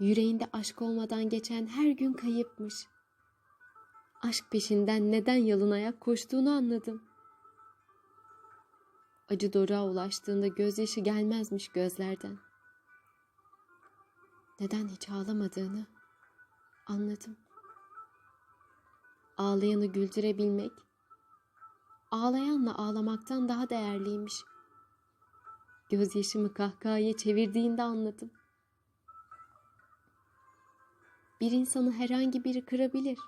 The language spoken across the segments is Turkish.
Yüreğinde aşk olmadan geçen her gün kayıpmış. Aşk peşinden neden yalın ayak koştuğunu anladım. Acı doruğa ulaştığında gözyaşı gelmezmiş gözlerden. Neden hiç ağlamadığını anladım. Ağlayanı güldürebilmek, ağlayanla ağlamaktan daha değerliymiş. Gözyaşımı kahkahaya çevirdiğinde anladım. Bir insanı herhangi biri kırabilir.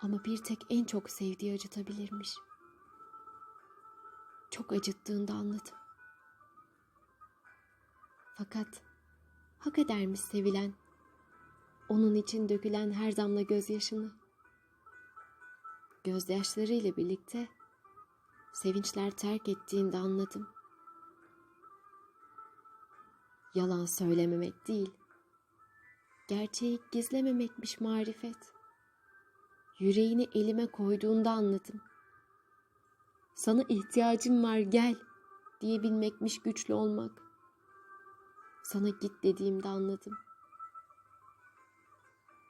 Ama bir tek en çok sevdiği acıtabilirmiş. Çok acıttığında anladım. Fakat hak edermiş sevilen, onun için dökülen her damla gözyaşını. Gözyaşlarıyla birlikte sevinçler terk ettiğinde anladım. Yalan söylememek değil, gerçeği gizlememekmiş marifet. Yüreğini elime koyduğunda anladım. Sana ihtiyacım var gel diyebilmekmiş güçlü olmak. Sana git dediğimde anladım.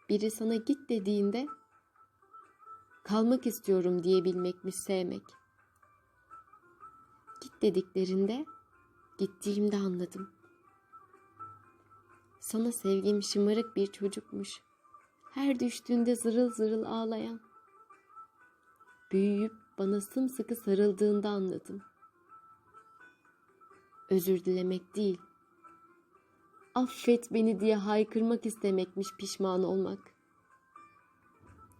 Biri sana git dediğinde kalmak istiyorum diyebilmekmiş sevmek. Git dediklerinde gittiğimde anladım. Sana sevgim şımarık bir çocukmuş. Her düştüğünde zırıl zırıl ağlayan. Büyüyüp bana sımsıkı sarıldığında anladım. Özür dilemek değil, affet beni diye haykırmak istemekmiş pişman olmak.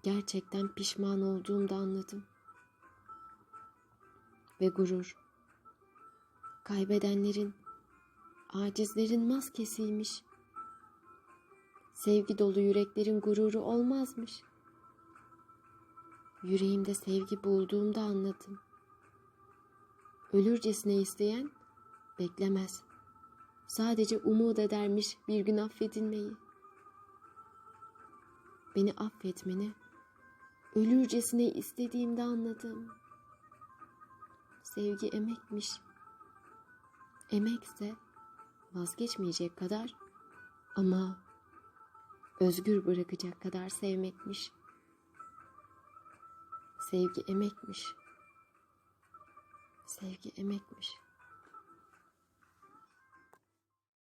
Gerçekten pişman olduğumda anladım. Ve gurur, kaybedenlerin, acizlerin maskesiymiş. Sevgi dolu yüreklerin gururu olmazmış. Yüreğimde sevgi bulduğumda anladım. Ölürcesine isteyen beklemez. Sadece umut edermiş bir gün affedilmeyi. Beni affetmeni ölürcesine istediğimde anladım. Sevgi emekmiş. Emekse vazgeçmeyecek kadar ama özgür bırakacak kadar sevmekmiş. Sevgi emekmiş. Sevgi emekmiş.